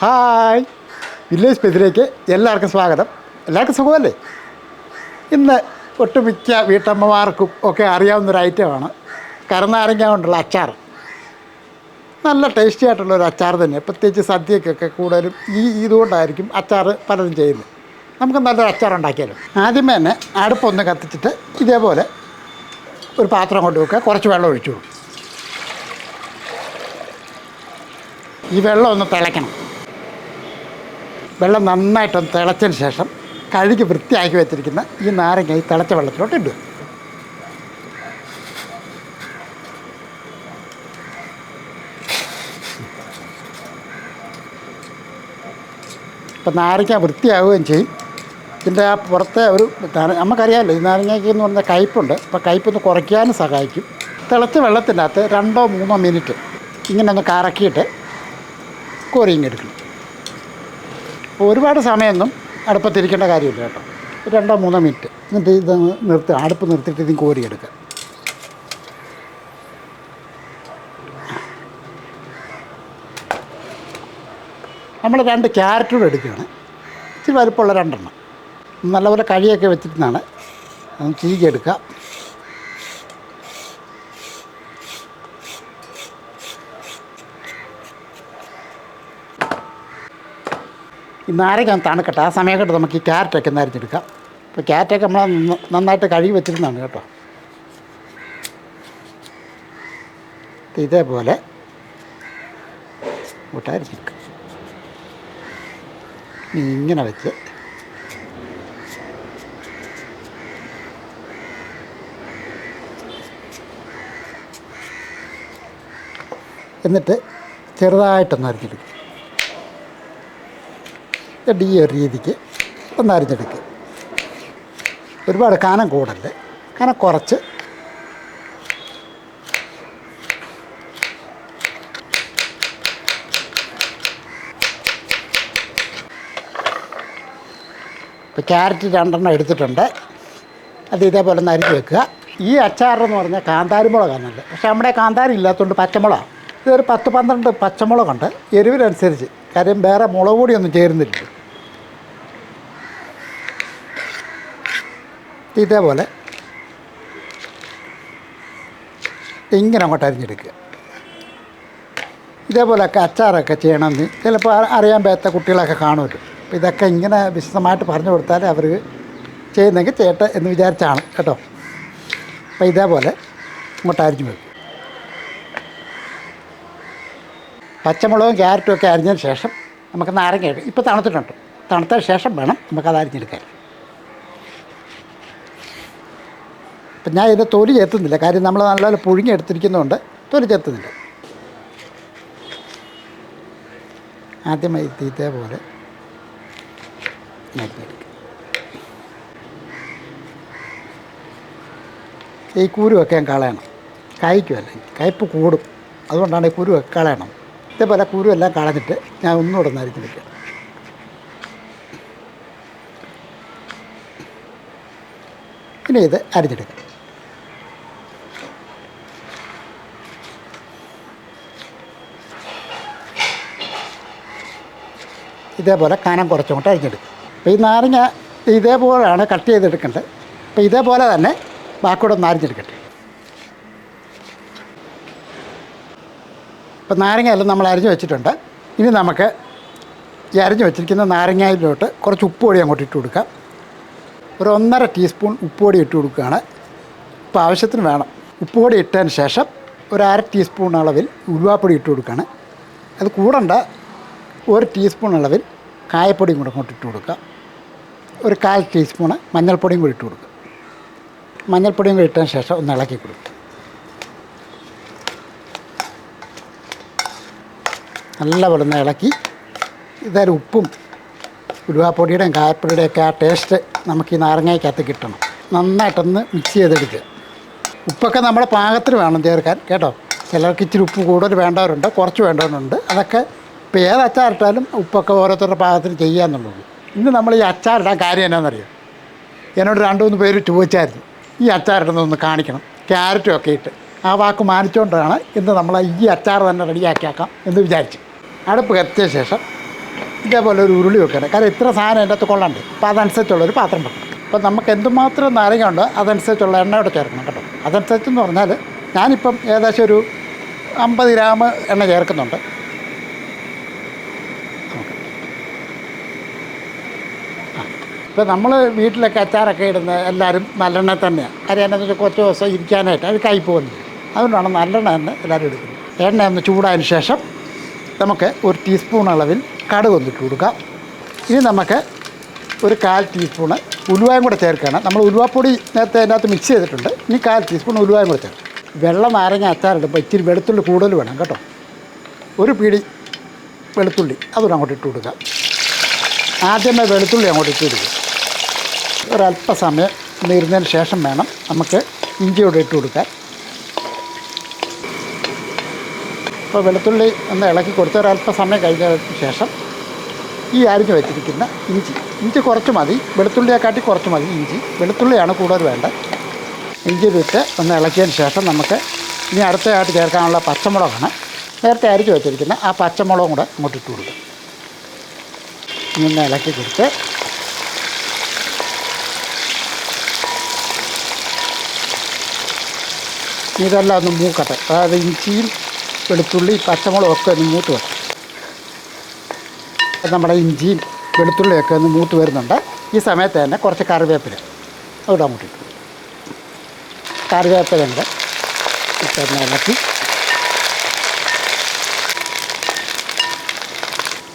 Hi. Village പെതിലേക്ക് എല്ലാവർക്കും സ്വാഗതം. എല്ലാവർക്കും സുഖമല്ലേ? ഇന്ന് ഒട്ടുമിക്ക വീട്ടമ്മമാർക്കും ഒക്കെ അറിയാവുന്ന ഒരു ഐറ്റമാണ് കരനാരങ്ങ കൊണ്ടുള്ള അച്ചാർ നല്ല ടേസ്റ്റി ആയിട്ടുള്ള ഒരു അച്ചാർ തന്നെ. പ്രത്യേകിച്ച് സദ്യക്കൊക്കെ കൂടുതലും ഈ ഇതുകൊണ്ടായിരിക്കും അച്ചാർ പലതും ചെയ്യുന്നത്. നമുക്ക് നല്ലൊരു അച്ചാർ ഉണ്ടാക്കിയാലും? ആദ്യമേ തന്നെ അടുപ്പൊന്ന് കത്തിച്ചിട്ട് ഇതേപോലെ ഒരു പാത്രം കൊണ്ട് വെക്കുക. കുറച്ച് വെള്ളം ഒഴിച്ചു ഈ വെള്ളം ഒന്ന് തിളയ്ക്കണം. വെള്ളം നന്നായിട്ടൊന്ന് തിളച്ചതിന് ശേഷം കഴുകി വൃത്തിയാക്കി വെച്ചിരിക്കുന്ന ഈ നാരങ്ങ ഈ തിളച്ച വെള്ളത്തിലോട്ട് ഇടുക. ഇപ്പം നാരങ്ങ വൃത്തിയാവുകയും ചെയ്യും. ഇതിന്റെ ആ പുറത്തെ ഒരു നമുക്കറിയാമല്ലോ ഈ നാരങ്ങയ്ക്ക് എന്ന് പറഞ്ഞാൽ കയ്പുണ്ട് അപ്പോൾ കയ്പൊന്ന് കുറയ്ക്കാനും സഹായിക്കും. തിളച്ച വെള്ളത്തിന്റെ അകത്ത് രണ്ടോ മൂന്നോ മിനിറ്റ് ഇങ്ങനെ ഒന്ന് കറക്കിയിട്ട് കോരിങ്ങെടുക്കണം അപ്പോൾ ഒരുപാട് സമയമൊന്നും അടുപ്പത്തിരിക്കേണ്ട കാര്യമില്ല കേട്ടോ. രണ്ടോ മൂന്നോ മിനിറ്റ്. എന്നിട്ട് ഇത് നിർത്തി അടുപ്പ് നിർത്തിയിട്ട് ഇത് കോരിയെടുക്കുക. നമ്മൾ രണ്ട് ക്യാരറ്റ് എടുക്കുകയാണ്. ഇച്ചിരി വലുപ്പമുള്ള രണ്ടെണ്ണം. നല്ലപോലെ കഴിയൊക്കെ വെച്ചിട്ടാണ് ചീക്കെടുക്കുക ഈ ഒന്ന് തണുക്കട്ടെ? ആ സമയം കേട്ടോ നമുക്ക് ഈ ക്യാരറ്റൊക്കെ ഒന്ന് അപ്പോൾ ക്യാരറ്റൊക്കെ നന്ന- നന്നായിട്ട് കഴുകി വെച്ചിരുന്നതാണ് കേട്ടോ. ഇത് ഇതേപോലെ കൂട്ടായിരിക്കും ഇങ്ങനെ വെച്ച് എന്നിട്ട് ചെറുതായിട്ടൊന്ന് അരിഞ്ഞെടുക്കും. ഈ ഒരു രീതിക്ക് ഒന്ന് അരിഞ്ഞെടുക്കുക ഒരുപാട് കാനം കൂടല്ലേ? കാനം കുറച്ച്. ഇപ്പോൾ ക്യാരറ്റ് രണ്ടെണ്ണം എടുത്തിട്ടുണ്ട്. അത് ഇതേപോലെ ഒന്ന് അരിഞ്ഞ് വെക്കുക. ഈ അച്ചാറെന്ന് പറഞ്ഞാൽ കാന്താരി മുളകാണ് നല്ലത് പക്ഷേ നമ്മുടെ കാന്താരി ഇല്ലാത്തതുകൊണ്ട് പച്ചമുളകാണ് ഇതൊരു പത്ത് പന്ത്രണ്ട് പച്ചമുളകുണ്ട്. എരിവിനനുസരിച്ച്. കാര്യം വേറെ മുളക് പൊടിയൊന്നും ചേരുന്നില്ല. ഇതേപോലെ ഇങ്ങനെ അങ്ങോട്ട് അരിഞ്ഞെടുക്കുക. ഇതേപോലെയൊക്കെ അച്ചാറൊക്കെ ചെയ്യണമെന്ന് ചിലപ്പോൾ അറിയാൻ പറ്റാത്ത കുട്ടികളൊക്കെ കാണുമല്ലോ. അപ്പോൾ ഇതൊക്കെ ഇങ്ങനെ വിശദമായിട്ട് പറഞ്ഞു കൊടുത്താൽ അവർ ചെയ്യുന്നെങ്കിൽ ചെയ്യട്ടെ എന്ന് വിചാരിച്ചാണ് കേട്ടോ. അപ്പോൾ ഇതേപോലെ ഇങ്ങോട്ട് അരിഞ്ഞു വെക്കും. പച്ചമുളകും ക്യാരറ്റും ഒക്കെ അരിഞ്ഞതിന് ശേഷം നമുക്ക് നാരങ്ങ ഇപ്പോൾ തണുത്തിട്ടുണ്ട്. തണുത്തതിന് ശേഷം വേണം നമുക്കത് അരിഞ്ഞെടുക്കാൻ. അപ്പം ഞാൻ ഇതിന്റെ തൊലി ചേർത്തുന്നില്ല. കാര്യം നമ്മൾ നല്ലപോലെ പുഴുങ്ങി എടുത്തിരിക്കുന്നതുകൊണ്ട് തൊലി ചേർത്തുന്നില്ല. ആദ്യമായി തീറ്റ പോലെ ഈ കുരുവൊക്കെ ഞാൻ കളയണം. കായ്ക്കുമല്ല കയ്പ്പ് കൂടും. അതുകൊണ്ടാണ് ഈ കുരുവൊക്കെ കളയണം. ഇതേപോലെ കുരുവെല്ലാം കളഞ്ഞിട്ട് ഞാൻ ഒന്നുകൂടെ നരിഞ്ഞ് വയ്ക്കണം ഇനി ഇത് അരിഞ്ഞെടുക്കുക ഇതേപോലെ കനം കുറച്ചുകൊണ്ട് അരിഞ്ഞെടുക്കും അപ്പോൾ ഈ നാരങ്ങ ഇതേപോലെയാണ് കട്ട് ചെയ്തെടുക്കേണ്ടത്. അപ്പോൾ ഇതേപോലെ തന്നെ ബാക്കിയോടെ ഒന്ന് അരിഞ്ഞെടുക്കട്ടെ ഇപ്പോൾ നാരങ്ങ എല്ലാം നമ്മൾ അരിഞ്ഞു വെച്ചിട്ടുണ്ട്. ഇനി നമുക്ക് ഈ അരിഞ്ഞു വെച്ചിരിക്കുന്ന നാരങ്ങയിലോട്ട് കുറച്ച് ഉപ്പുപൊടി അങ്ങോട്ട് ഇട്ട് കൊടുക്കാം. ഒരു ഒന്നര ടീസ്പൂൺ ഉപ്പുപൊടി ഇട്ട് കൊടുക്കുകയാണ്. ഇപ്പോൾ ആവശ്യത്തിന് വേണം. ഉപ്പുപൊടി ഇട്ടതിന് ശേഷം ഒരു അര ടീസ്പൂൺ അളവിൽ ഉലുവാപ്പൊടി ഇട്ട് കൊടുക്കുകയാണ്. അത് കൂടണ്ട. ഒരു ടീസ്പൂൺ അളവിൽ കായപ്പൊടിയും കൂടെ അങ്ങോട്ട് ഇട്ട് കൊടുക്കുക. ഒരു കാൽ ടീസ്പൂണ് മഞ്ഞൾപ്പൊടിയും കൂടി ഇട്ട് കൊടുക്കുക. മഞ്ഞൾപ്പൊടിയും കൂടി ഇട്ടതിന് ശേഷം ഒന്ന് ഇളക്കി കൊടുക്കുക. നല്ലപോലെ ഒന്ന് ഇളക്കി. ഇതൊരു ഉപ്പും ഉരുവാപ്പൊടിയുടെയും കായപ്പൊടിയുടെയും ഒക്കെ ആ ടേസ്റ്റ് നമുക്ക് ഈ നാരങ്ങയ്ക്കകത്ത് കിട്ടണം. നന്നായിട്ടൊന്ന് മിക്സ് ചെയ്തെടുക്കുക. ഉപ്പൊക്കെ നമ്മുടെ പാകത്തിന് വേണം ചേർക്കാൻ. കേട്ടോ? ചിലർക്ക് ഇച്ചിരി ഉപ്പ് കൂടുതൽ വേണ്ടവരുണ്ട് കുറച്ച് വേണ്ടവരുണ്ട്. അതൊക്കെ ഇപ്പോൾ ഏത് അച്ചാറിട്ടാലും ഉപ്പൊക്കെ ഓരോരുത്തരുടെ പാകത്തിന് ചെയ്യാന്നുള്ളൂ ഇന്ന് നമ്മൾ ഈ അച്ചാറിടാൻ കാര്യം എന്നാണെന്നറിയാം എന്നോട് രണ്ട് മൂന്ന് പേര് ചോദിച്ചായിരുന്നു. ഈ അച്ചാറിടുന്നതൊന്ന് കാണിക്കണം. ക്യാരറ്റും ഒക്കെ ഇട്ട്. ആ വാക്ക് മാനിച്ചുകൊണ്ടാണ് ഇന്ന് നമ്മൾ ഈ അച്ചാർ തന്നെ റെഡിയാക്കിയാക്കാം എന്ന് വിചാരിച്ചു. അടുപ്പ് കത്തിയ ശേഷം ഇതേപോലെ ഒരു ഉരുളി വെക്കണം. കാരണം ഇത്ര സാധനം എന്റെ അകത്ത് കൊള്ളണ്ട്. അപ്പോൾ അതനുസരിച്ചുള്ള ഒരു പാത്രം വെക്കണം അപ്പോൾ നമുക്ക് എന്തുമാത്രം നാരങ്ങ ഉണ്ടോ അതനുസരിച്ചുള്ള എണ്ണ ഇവിടെ ചേർക്കണം കേട്ടോ. അതനുസരിച്ചെന്ന് പറഞ്ഞാൽ ഞാനിപ്പം ഏകദേശം ഒരു അമ്പത് ഗ്രാം എണ്ണ ചേർക്കുന്നുണ്ട്. ഇപ്പോൾ നമ്മൾ വീട്ടിലൊക്കെ അച്ചാറൊക്കെ ഇടുന്ന എല്ലാവരും നല്ലെണ്ണ തന്നെയാണ് കാര്യം എന്നാന്ന് കുറച്ച് ദിവസം ഇരിക്കാനായിട്ട് അത് കൈ പോകുന്നത് അതുകൊണ്ടാണ് നല്ലെണ്ണ തന്നെ എല്ലാവരും എടുക്കുന്നത്. എണ്ണ ഒന്ന് ചൂടായതിന് ശേഷം നമുക്ക് ഒരു ടീസ്പൂൺ അളവിൽ കടുക് ഒന്നിട്ട് കൊടുക്കാം. ഇനി നമുക്ക് ഒരു കാൽ ടീസ്പൂണ് ഉലുവായും കൂടെ ചേർക്കുകയാണ്. നമ്മൾ ഉലുവാപ്പൊടി നേരത്തെ അതിനകത്ത് മിക്സ് ചെയ്തിട്ടുണ്ട്. ഇനി കാൽ ടീസ്പൂൺ ഉലുവായും കൂടെ ചേർക്കും. വെള്ളം നാരങ്ങ അച്ചാറിടുമ്പോൾ ഇച്ചിരി വെളുത്തുള്ളി കൂടുതൽ വേണം കേട്ടോ. ഒരു പിടി വെളുത്തുള്ളി അതുകൂടെ അങ്ങോട്ട് ഇട്ട് കൊടുക്കുക ആദ്യമേ വെളുത്തുള്ളി അങ്ങോട്ട് ഇട്ട് കൊടുക്കുക. ഒരല്പസമയം നീരുന്നതിന് ശേഷം വേണം നമുക്ക് ഇഞ്ചിയോടെ ഇട്ട് കൊടുക്കാൻ. അപ്പോൾ വെളുത്തുള്ളി ഒന്ന് ഇളക്കി കൊടുത്ത് ഒരല്പസമയം കഴിഞ്ഞതിന് ശേഷം ഈ അരിഞ്ഞ് വെച്ചിരിക്കുന്ന ഇഞ്ചി. ഇഞ്ചി കുറച്ച് മതി. വെളുത്തുള്ളിയെക്കാട്ടി കുറച്ച് മതി ഇഞ്ചി. വെളുത്തുള്ളിയാണ് കൂടുതൽ വേണ്ടത്. ഇഞ്ചി വിട്ട് ഒന്ന് ഇളക്കിയതിന് ശേഷം നമുക്ക് ഇനി അടുത്തതായിട്ട് ചേർക്കാനുള്ള പച്ചമുളകാണ്. നേരത്തെ അരിച്ച് വെച്ചിരിക്കുന്ന ആ പച്ചമുളകും കൂടെ അങ്ങോട്ട് ഇട്ട് കൊടുക്കും. ഇനി ഇളക്കി കൊടുത്ത് ഇതെല്ലാം ഒന്ന് മൂക്കട്ടെ. അതായത് ഇഞ്ചിയും വെളുത്തുള്ളി പച്ചമുളകും ഒക്കെ ഒന്ന് മൂത്ത് വരും നമ്മുടെ ഇഞ്ചിയും വെളുത്തുള്ളിയൊക്കെ ഒന്ന് മൂത്ത് വരുന്നുണ്ട്. ഈ സമയത്ത് തന്നെ കുറച്ച് കറിവേപ്പില അവിടെ അങ്ങോട്ട് ഇട്ടു. കറിവേപ്പില ഉണ്ട്. ഇളക്കി.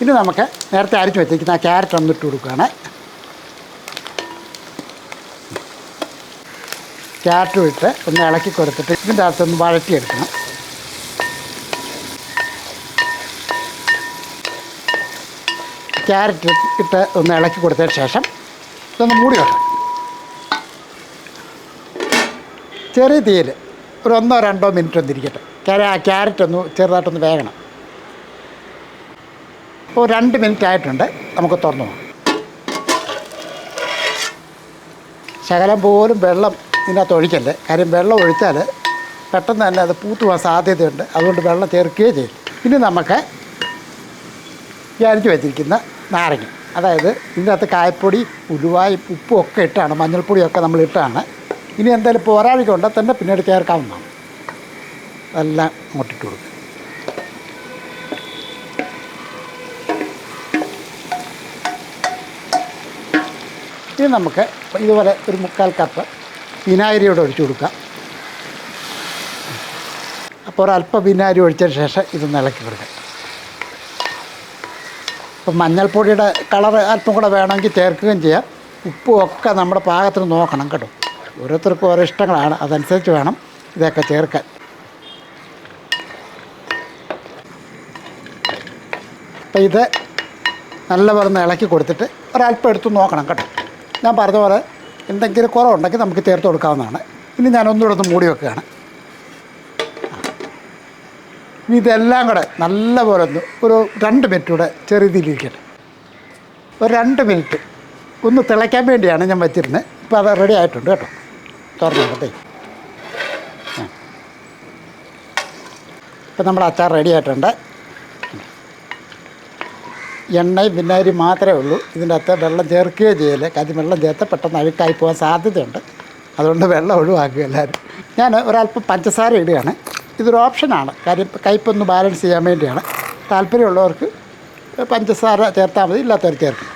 ഇനി നമുക്ക് നേരത്തെ അരിച്ച് വെച്ചിരിക്കുന്ന ആ ക്യാരറ്റ് ഒന്ന് ഇട്ട് ക്യാരറ്റും ഇട്ട് ഒന്ന് ഇളക്കി കൊടുത്തിട്ട് ഇതിന്റെ അകത്തൊന്ന് വഴറ്റിയെടുക്കണം. ക്യാരറ്റ് ഇട്ട് ഒന്ന് ഇളക്കി കൊടുത്തതിന് ശേഷം ഇതൊന്ന് മൂടി വെക്കണം ചെറിയ തീയിൽ ഒരു ഒന്നോ രണ്ടോ മിനിറ്റ് ഒന്ന് ഇരിക്കട്ടെ. ക്യാരറ്റ് ഒന്ന് ചെറുതായിട്ടൊന്ന് വേകണം. ഇപ്പോൾ രണ്ട് മിനിറ്റ് ആയിട്ടുണ്ട്. നമുക്ക് തുറന്നു പോകാം ശകലം പോലും വെള്ളം ഇതിനകത്ത് ഒഴിക്കല്ലേ? കാര്യം വെള്ളം ഒഴിച്ചാൽ പെട്ടെന്ന് തന്നെ അത് പൂത്തു പോകാൻ സാധ്യതയുണ്ട്. അതുകൊണ്ട് വെള്ളം ചേർക്കുകയും ചെയ്യും. ഇനി നമുക്ക് വിചാരിച്ച് വെച്ചിരിക്കുന്ന നാരങ്ങ. അതായത് ഇതിനകത്ത് കായപ്പൊടി ഉലുവായും ഉപ്പും ഒക്കെ ഇട്ടാണ് മഞ്ഞൾപ്പൊടിയൊക്കെ നമ്മൾ ഇട്ടാണ്. ഇനി എന്തായാലും പോരാഴിക്കുണ്ടെങ്കിൽ തന്നെ പിന്നീട് ചേർക്കാവുന്നതാണ്. അതെല്ലാം അങ്ങോട്ടിട്ട് കൊടുക്കും. ഇനി നമുക്ക് ഇതുപോലെ ഒരു മുക്കാൽ കപ്പ് വിനാഗിരിയോടെ ഒഴിച്ചു കൊടുക്കാം അപ്പോൾ ഒരല്പം വിനാഗിരി ഒഴിച്ചതിന് ശേഷം ഇത് ഇളക്കി കൊടുക്കാം അപ്പം മഞ്ഞൾപ്പൊടിയുടെ കളർ അല്പം കൂടെ വേണമെങ്കിൽ ചേർക്കുകയും ചെയ്യാം. ഉപ്പും ഒക്കെ നമ്മുടെ പാകത്തിന് നോക്കണം കേട്ടോ. ഓരോരുത്തർക്കും ഓരോ ഇഷ്ടങ്ങളാണ്. അതനുസരിച്ച് വേണം ഇതൊക്കെ ചേർക്കാൻ. അപ്പം ഇത് നല്ലപോലെ ഇളക്കി കൊടുത്തിട്ട് ഒരല്പം എടുത്ത് നോക്കണം കേട്ടോ. ഞാൻ പറഞ്ഞ പോലെ എന്തെങ്കിലും കുറവുണ്ടെങ്കിൽ നമുക്ക് ചേർത്ത് കൊടുക്കാവുന്നതാണ്. ഇനി ഞാൻ ഒന്നുകൂടെ ഒന്ന് മൂടി വെക്കുകയാണ്. ഇനി ഇതെല്ലാം കൂടെ നല്ലപോലെ ഒന്ന് ഒരു രണ്ട് മിനിറ്റ് കൂടെ ചെറുതിലിരിക്കട്ടെ ഒരു രണ്ട് മിനിറ്റ് ഒന്ന് തിളയ്ക്കാൻ വേണ്ടിയാണ് ഞാൻ വെച്ചിരുന്നത്. ഇപ്പോൾ അത് റെഡി ആയിട്ടുണ്ട് കേട്ടോ. തുറന്നു കേട്ടേ ഇപ്പം നമ്മുടെ അച്ചാർ റെഡി ആയിട്ടുണ്ട്. എണ്ണയും വിനാഗിരി മാത്രമേ ഉള്ളൂ. ഇതിന്റെ അകത്ത് വെള്ളം ചേർക്കുകയോ ചെയ്യല്ലേ? കാര്യം വെള്ളം ചേർത്ത് പെട്ടെന്ന് അഴുക്കായി പോകാൻ സാധ്യതയുണ്ട്. അതുകൊണ്ട് വെള്ളം ഒഴിവാക്കുക എല്ലാവരും. ഞാൻ ഒരല്പം പഞ്ചസാര ഇടുകയാണ്. ഇതൊരു ഓപ്ഷനാണ്. കാര്യം കയ്പൊന്ന് ബാലൻസ് ചെയ്യാൻ വേണ്ടിയാണ്. താല്പര്യമുള്ളവർക്ക് പഞ്ചസാര ചേർത്താൽ മതി ഇല്ലാത്തവർ ചേർക്കും.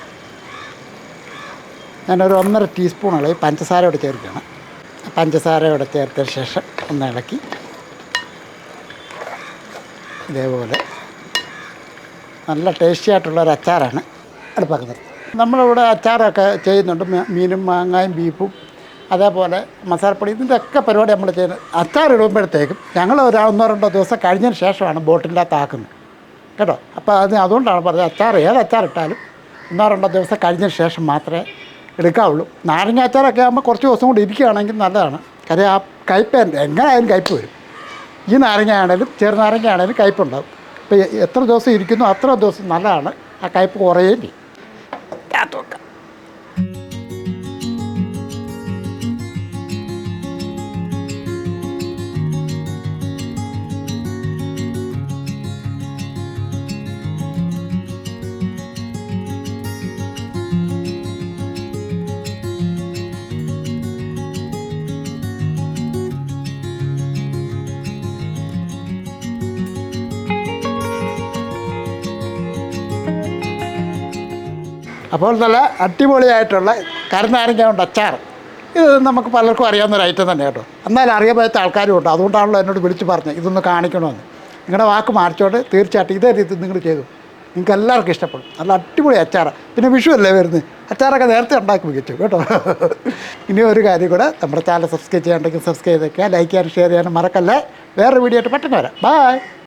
ഞാനൊരു ഒന്നര ടീസ്പൂൺ അളവ് പഞ്ചസാരയോടെ ചേർക്കുകയാണ്. പഞ്ചസാരയോടെ ചേർത്തതിന് ശേഷം ഒന്ന് ഇളക്കി. ഇതേപോലെ നല്ല ടേസ്റ്റി ആയിട്ടുള്ള ഒരു അച്ചാറാണ് അടുപ്പാക്കുന്നത്. നമ്മളിവിടെ അച്ചാറൊക്കെ ചെയ്യുന്നുണ്ട്. മീനും മാങ്ങായും ബീഫും അതേപോലെ മസാലപ്പൊടി ഇതിന്റെ ഒക്കെ പരിപാടി നമ്മൾ ചെയ്യുന്നത്. അച്ചാർ ഇടുമ്പോഴത്തേക്കും ഞങ്ങൾ ഒരു ഒന്നോ രണ്ടോ ദിവസം കഴിഞ്ഞതിന് ശേഷമാണ് ബോട്ടിന്റെ അകത്ത് ആക്കുന്നത്. കേട്ടോ? അപ്പോൾ അത് അതുകൊണ്ടാണ് പറഞ്ഞത് അച്ചാർ ഏത് അച്ചാർ ഇട്ടാലും ഒന്നോ രണ്ടോ ദിവസം കഴിഞ്ഞതിന് ശേഷം മാത്രമേ എടുക്കാവുള്ളൂ. നാരങ്ങ അച്ചാറൊക്കെ ആകുമ്പോൾ കുറച്ച് ദിവസം കൂടി ഇരിക്കുകയാണെങ്കിൽ നല്ലതാണ്. കാര്യം ആ കയ്പ് എങ്ങനെയായാലും കയ്പ് വരും. ഈ നാരങ്ങ ആണെങ്കിലും ചെറുനാരങ്ങ ആണെങ്കിലും അപ്പോൾ എത്ര ദിവസം ഇരിക്കുന്നു അത്ര ദിവസം നല്ലതാണ്. ആ കയ്പ് കുറയുകയും അപ്പോൾ നല്ല അടിപൊളിയായിട്ടുള്ള കരുനാരങ്ങ കൊണ്ട് അച്ചാർ. ഇത് നമുക്ക് പലർക്കും അറിയാവുന്ന ഒരു ഐറ്റം തന്നെ കേട്ടോ. എന്നാൽ അറിയാൻ ആൾക്കാരും ഉണ്ട്. അതുകൊണ്ടാണല്ലോ എന്നോട് വിളിച്ച് പറഞ്ഞത്. ഇതൊന്ന് കാണിക്കണമെന്ന്. നിങ്ങളുടെ വാക്ക് മാറിച്ചോട്ട്. തീർച്ചയായിട്ടും ഇതേ രീതി നിങ്ങൾ ചെയ്തു. നിങ്ങൾക്ക് എല്ലാവർക്കും ഇഷ്ടപ്പെടും. നല്ല അടിപൊളി അച്ചാറാണ് പിന്നെ വിഷു അല്ലേ വരുന്നത്? അച്ചാറൊക്കെ നേരത്തെ ഉണ്ടാക്കി വെച്ചു കേട്ടോ. ഇനി ഒരു കാര്യം കൂടെ നമ്മുടെ ചാനൽ സബ്സ്ക്രൈബ് ചെയ്യാണ്ടെങ്കിൽ സബ്സ്ക്രൈബ് ചെയ്തേക്കുക. ലൈക്ക് ചെയ്യാനും ഷെയർ ചെയ്യാനും മറക്കല്ലേ. വേറൊരു വീഡിയോ ആയിട്ട് പെട്ടെന്ന് വരാം. ബൈ